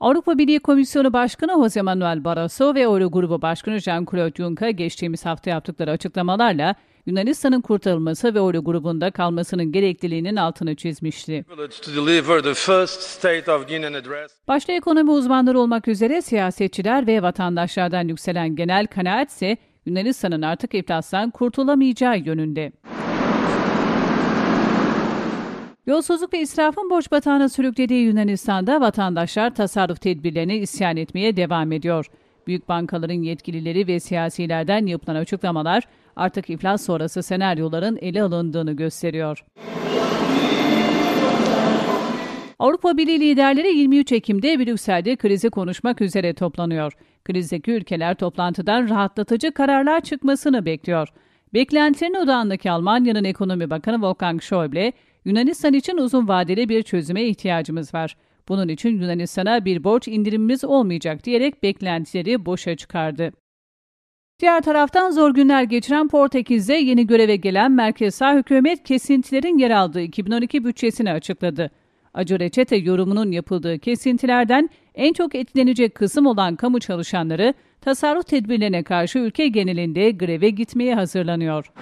Avrupa Birliği Komisyonu Başkanı Jose Manuel Barroso ve Eurogrubu Başkanı Jean-Claude Juncker geçtiğimiz hafta yaptıkları açıklamalarla Yunanistan'ın kurtarılması ve Eurogrubunda kalmasının gerekliliğinin altını çizmişti. Başta ekonomi uzmanları olmak üzere siyasetçiler ve vatandaşlardan yükselen genel kanaat ise Yunanistan'ın artık iflastan kurtulamayacağı yönünde. Yolsuzluk ve israfın borç batağına sürüklediği Yunanistan'da vatandaşlar tasarruf tedbirlerine isyan etmeye devam ediyor. Büyük bankaların yetkilileri ve siyasilerden yapılan açıklamalar artık iflas sonrası senaryoların ele alındığını gösteriyor. Avrupa Birliği liderleri 23 Ekim'de Brüksel'de krizi konuşmak üzere toplanıyor. Krizdeki ülkeler toplantıdan rahatlatıcı kararlar çıkmasını bekliyor. Beklentilerin odağındaki Almanya'nın ekonomi bakanı Wolfgang Schäuble, Yunanistan için uzun vadeli bir çözüme ihtiyacımız var. Bunun için Yunanistan'a bir borç indirimimiz olmayacak diyerek beklentileri boşa çıkardı. Diğer taraftan zor günler geçiren Portekiz'de yeni göreve gelen merkez sağ hükümet kesintilerin yer aldığı 2012 bütçesini açıkladı. Acı reçete yorumunun yapıldığı kesintilerden en çok etkilenecek kısım olan kamu çalışanları tasarruf tedbirlerine karşı ülke genelinde greve gitmeye hazırlanıyor.